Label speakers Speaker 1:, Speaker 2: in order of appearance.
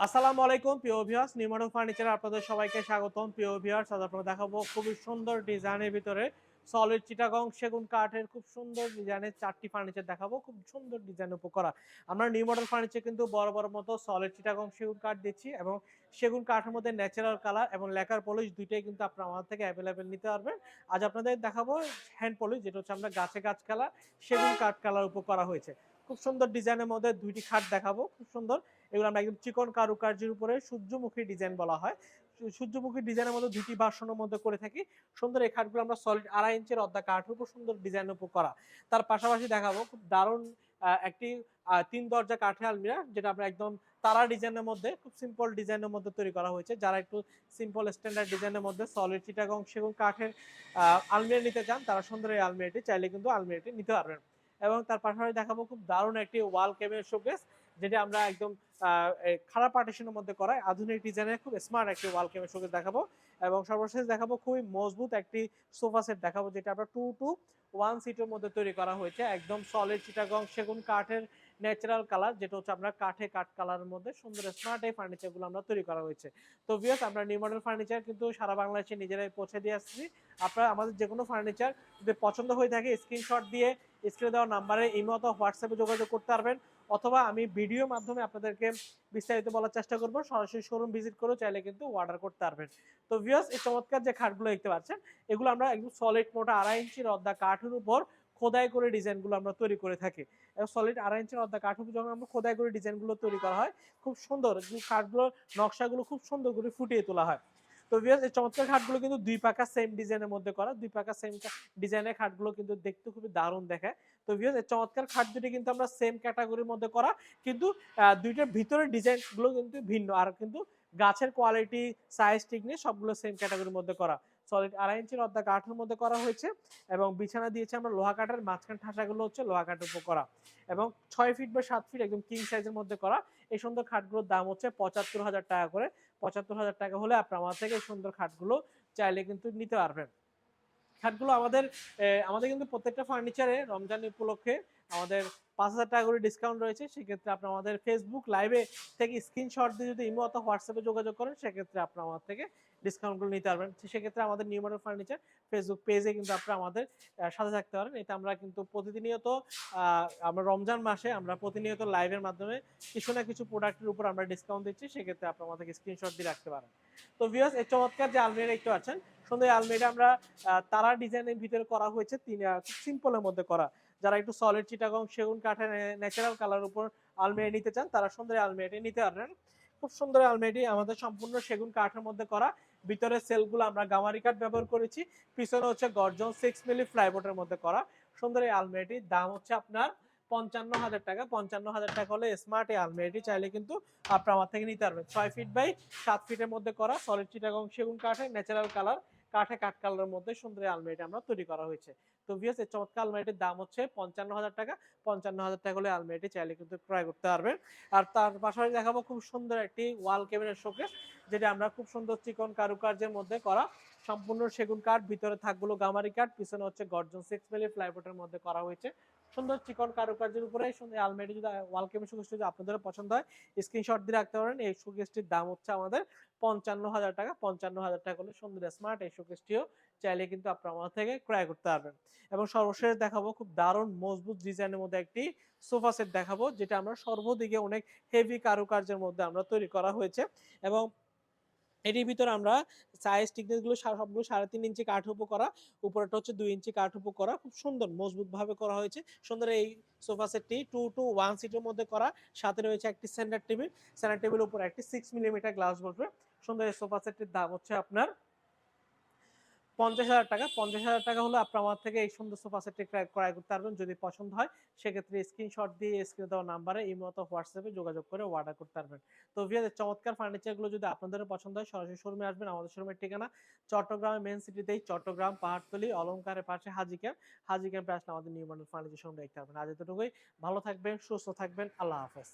Speaker 1: আসসালামু আলাইকুম, প্রিয় ভিউয়ার্স নির্মাণ ফার্নিচার আপনাদের সবাইকে স্বাগতম। প্রিয় ভিউয়ার্স আজ আপনারা দেখাবো খুবই সুন্দর ডিজাইনের ভিতরে সলিড চিটাগং সেগুন কাঠের খুব সুন্দর ডিজাইনের চারটি ফার্নিচার দেখাবো। খুব সুন্দর ডিজাইন উপর করা। আমরা নিউ মডেল ফার্নিচার কিন্তু বড় বড় মতো সলিড চিটাগং সেগুন কাঠ দিচ্ছি এবং সেগুন কাঠের মধ্যে ন্যাচারাল কালার এবং লেকার পলিশ দুইটাই কিন্তু আপনারা আমাদের থেকে অ্যাভেলেবেল নিতে পারবেন। আজ আপনাদের দেখাবো হ্যান্ড পলিশ যেটা হচ্ছে আমরা গাছে গাছ কালার সেগুন কাঠ কালার উপর করা হয়েছে। খুব সুন্দর ডিজাইনের মধ্যে দুইটি খাট দেখাবো, খুব সুন্দর। এগুলো আমরা একদম চিকন কারুকার্যের উপরে সূর্যমুখী ডিজাইন বলা হয়। সূর্যমুখী ডিজাইনের মধ্যে দুইটি ভার্সনের মধ্যে করে থাকি। সুন্দর এই খাটগুলো আমরা সলিড আড়াই ইঞ্চের অর্ধা কাঠের উপর সুন্দর ডিজাইনের উপর করা। তার পাশাপাশি দেখাবো, খুব দারুণ একটি তিন দরজা কাঠের আলমিরা, যেটা আমরা একদম তারা ডিজাইনের মধ্যে, খুব সিম্পল ডিজাইনের মধ্যে তৈরি করা হয়েছে। যারা একটু সিম্পল স্ট্যান্ডার্ড ডিজাইনের মধ্যে সলিড চিটাগং সেগুন কাঠের আলমিরা নিতে চান, তারা সুন্দর এই আলমিরাটি চাইলে কিন্তু আলমিরাটি নিতে পারবেন। এবং তার পাশাপাশি দেখাবো, খুব দারুণ একটি ওয়াল কেবের শোকেস যেটা আমরা একদম খারাপ পার্টিশনের মধ্যে করা আধুনিক ডিজাইনের খুব স্মার্ট একটি ওয়াল কেবের শোকেস দেখাবো এবং সর্বশেষ দেখাবো খুবই মজবুত একটি সোফা সেট দেখাবো যেটা আমরা টু টু ওয়ান সিটের মধ্যে তৈরি করা হয়েছে। একদম সলিড চিটাগং সেগুন কাঠের ন্যাচারাল কালার যেটা হচ্ছে আমরা কাঠে কাঠ কালারের মধ্যে সুন্দর স্মার্ট এই ফার্নিচারগুলো আমরা তৈরি করা হয়েছে। তো বিয়াস আমরা নিউ মডেল ফার্নিচার কিন্তু সারা বাংলাদেশে নিজেরাই পৌঁছে দিয়ে আসছি। আপনারা আমাদের যে কোনো ফার্নিচার যদি পছন্দ হয়ে থাকে স্ক্রিনশট দিয়ে স্ক্রিনে দেওয়া নাম্বারে ইমো অথবা হোয়াটসঅ্যাপে যোগাযোগ করতে পারবেন। অথবা আমি ভিডিওর মাধ্যমে আপনাদেরকে বিস্তারিত বলার চেষ্টা করব। সরাসরি শোরুম ভিজিট করেও চাইলে কিন্তু অর্ডার করতে পারবেন। তো ভিউয়ার্স এই চমৎকার যে খাটগুলো দেখতে পাচ্ছেন, এগুলো আমরা একদম সলিড মোটা আড়াই ইঞ্চির অর্ধা কাঠের উপর খোদাই করে ডিজাইনগুলো আমরা তৈরি করে থাকি। সলিড আড়াই ইঞ্চির অর্ধা কাঠের যখন আমরা খোদাই করে ডিজাইনগুলো তৈরি করা হয়, খুব সুন্দর, যে কাঠগুলোর নকশাগুলো খুব সুন্দর করে ফুটিয়ে তোলা হয়। তো ভিউয়ার্স এই চমৎকার খাটগুলো কিন্তু দুই পাকা সেম ডিজাইনের মধ্যে করা, দুই পাকা সেম ডিজাইনের খাটগুলো কিন্তু দেখতে খুবই দারুণ দেখায়। তো ভিউয়ার্স এই চমৎকার খাট দুটি কিন্তু আমরা সেম ক্যাটাগরির মধ্যে করা, কিন্তু দুইটার ভিতরের ডিজাইনগুলো কিন্তু ভিন্ন। আর কিন্তু গাছের কোয়ালিটি সাইজ ঠিক নিয়ে সবগুলো সেম ক্যাটাগরির মধ্যে করা। সলিড আড়াই ইঞ্চির অর্ধা কাঠের মধ্যে করা হয়েছে এবং বিছানা দিয়েছে আমরা লোহা কাঠের, মাঝখান ঠাসাগুলো হচ্ছে লোহা কাঠের উপর করা। এবং ছয় ফিট বা সাত ফিট একদম কিং সাইজের মধ্যে করা। এই সুন্দর খাটগুলোর দাম হচ্ছে পঁচাত্তর হাজার টাকা করে। পঁচাত্তর হাজার টাকা হলে আপনার আমার থেকে এই সুন্দর খাটগুলো চাইলে কিন্তু নিতে পারবেন। খাটগুলো আমাদের আমাদের কিন্তু প্রত্যেকটা ফার্নিচারে রমজান উপলক্ষে আমাদের পাঁচ হাজার টাকা করে ডিসকাউন্ট রয়েছে। সেক্ষেত্রে আপনার আমাদের ফেসবুক লাইভে থেকে স্ক্রিনশট দিয়ে যদি ইমো অথবা হোয়াটসঅ্যাপে যোগাযোগ করেন, সেক্ষেত্রে আপনার আমার থেকে ডিসকাউন্টগুলো নিতে পারবেন। সেক্ষেত্রে আমাদের নিউ মডেল ফার্নিচার ফেসবুক পেজে কিন্তু আপনারা আমাদের সাথে থাকতে পারেন। এতে আমরা কিন্তু প্রতিনিয়ত আমরা রমজান মাসে আমরা প্রতিনিয়ত লাইভের মাধ্যমে কিছু না কিছু প্রোডাক্টের উপর আমরা ডিসকাউন্ট দিচ্ছি। সেক্ষেত্রে আপনার আমাদেরকে স্ক্রিনশট দিয়ে রাখতে পারেন। তো ভিউয়ার্স এই চমৎকার যে আলমিরা একটু পাচ্ছেন সুন্দর এই আমরা তারা ডিজাইনের ভিতরে করা হয়েছে, তিন সিম্পলের মধ্যে করা। যারা একটু সলিড চিটাগং সেগুন, কাঠের ন্যাচারাল কালার উপর আলমিরা নিতে চান, তারা সুন্দর আলমিরাটি নিতে পারবেন। খুব সুন্দর আলমিরাটি আমাদের সম্পূর্ণ সেগুন, কাঠের মধ্যে করা। ভিতরে সেলগুলো আমরা গামারি কাঠ ব্যবহার করেছি। পিছনে হচ্ছে গর্জন সিক্স মিলি ফ্লাইবোর্ডের মধ্যে করা। সুন্দর এই আলমিরাটির দাম হচ্ছে আপনার পঞ্চান্ন হাজার টাকা। পঞ্চান্ন হাজার টাকা হলে স্মার্ট এই আলমিরাটি চাইলে কিন্তু আপনার আমার থেকে নিতে পারবেন। ছয় ফিট বাই সাত ফিটের মধ্যে করা। সলিড চিটাগং সেগুন, কাঠের ন্যাচারাল কালার কাঠে কাঠ কালারের মধ্যে সুন্দর আলমারিটা আমরা তৈরি করা হয়েছে। তো ভিএস এই চমৎকার আলমারিটির দাম হচ্ছে পঞ্চান্ন হাজার টাকা। পঞ্চান্ন হাজার টাকা হলে আলমারিটি চাইলে কিন্তু ক্রয় করতে পারবেন। আর তার পাশাপাশি দেখাবো খুব সুন্দর একটি ওয়াল কেবিনের শোকেস যেটা আমরা খুব সুন্দর চিকন কারুকার্যের মধ্যে করা সম্পূর্ণ সেগুন কাঠ, ভিতরে থাকগুলো গামারি কাঠ, পিছনে হচ্ছে গর্জন সিক্স মিলি ফ্লাইবোর্ডের মধ্যে করা হয়েছে। সুন্দর চিকন কারুকার্যের উপরে সুন্দর আলমারি যদি ওয়াল কেবিন যদি আপনাদের পছন্দ হয় স্ক্রিনশট দিয়ে রাখতে পারেন। এই শোকেসটির দাম হচ্ছে আমাদের পঞ্চান্ন হাজার টাকা। পঞ্চান্ন হাজার টাকা হলে সুন্দর স্মার্ট এই শোকেসটিও চাইলে কিন্তু আপনার আমার থেকে ক্রয় করতে পারবেন। এবং সর্বশেষ দেখাবো, খুব দারুণ মজবুত ডিজাইনের মধ্যে একটি সোফা সেট দেখাবো, যেটা আমরা সর্বদিকে অনেক হেভি কারুকার্যের মধ্যে আমরা তৈরি করা হয়েছে। এবং এটির ভিতরে আমরা সাইজ টিকনেসগুলো সবগুলো সাড়ে তিন ইঞ্চি কাঠ উপর করা উপরেটা হচ্ছে দুই ইঞ্চি কাঠ উপর করা খুব সুন্দর মজবুত ভাবে করা হয়েছে। সুন্দর এই সোফা সেটটি টু টু ওয়ান সিটের মধ্যে করা। সাথে রয়েছে একটি সেন্টার টেবিল সেন্টার টেবিলের উপর একটি সিক্স মিলিমিটার গ্লাস বসবে। সুন্দর এই সোফা সেটটির দাম হচ্ছে আপনার পঞ্চাশ হাজার টাকা। পঞ্চাশ হাজার টাকা হলে আপনার আমার থেকে এই সুন্দর সোফা সেটটি ক্রয় করতে পারবেন যদি পছন্দ হয়। সেক্ষেত্রে স্ক্রিনশট দিয়ে স্ক্রিনে দেওয়া নাম্বারে এই মতো হোয়াটসঅ্যাপে যোগাযোগ করে অর্ডার করতে পারবেন। তো ভিয়াদের চমৎকার ফার্নিচারগুলো যদি আপনাদের পছন্দ হয়, সরাসরি শোরুমে আসবেন। আমাদের শোরুমের ঠিকানা চট্টগ্রামের মেন সিটিতেই চট্টগ্রাম, পাহাড়তলি, অলংকারের পাশে হাজি ক্যাম্প হাজি ক্যাম্পে আসলে আমাদের নিউ মডেল ফার্নিচার শোরুম দেখতে পারবেন। আজ এতটুকুই। ভালো থাকবেন, সুস্থ থাকবেন। আল্লাহ হাফেজ।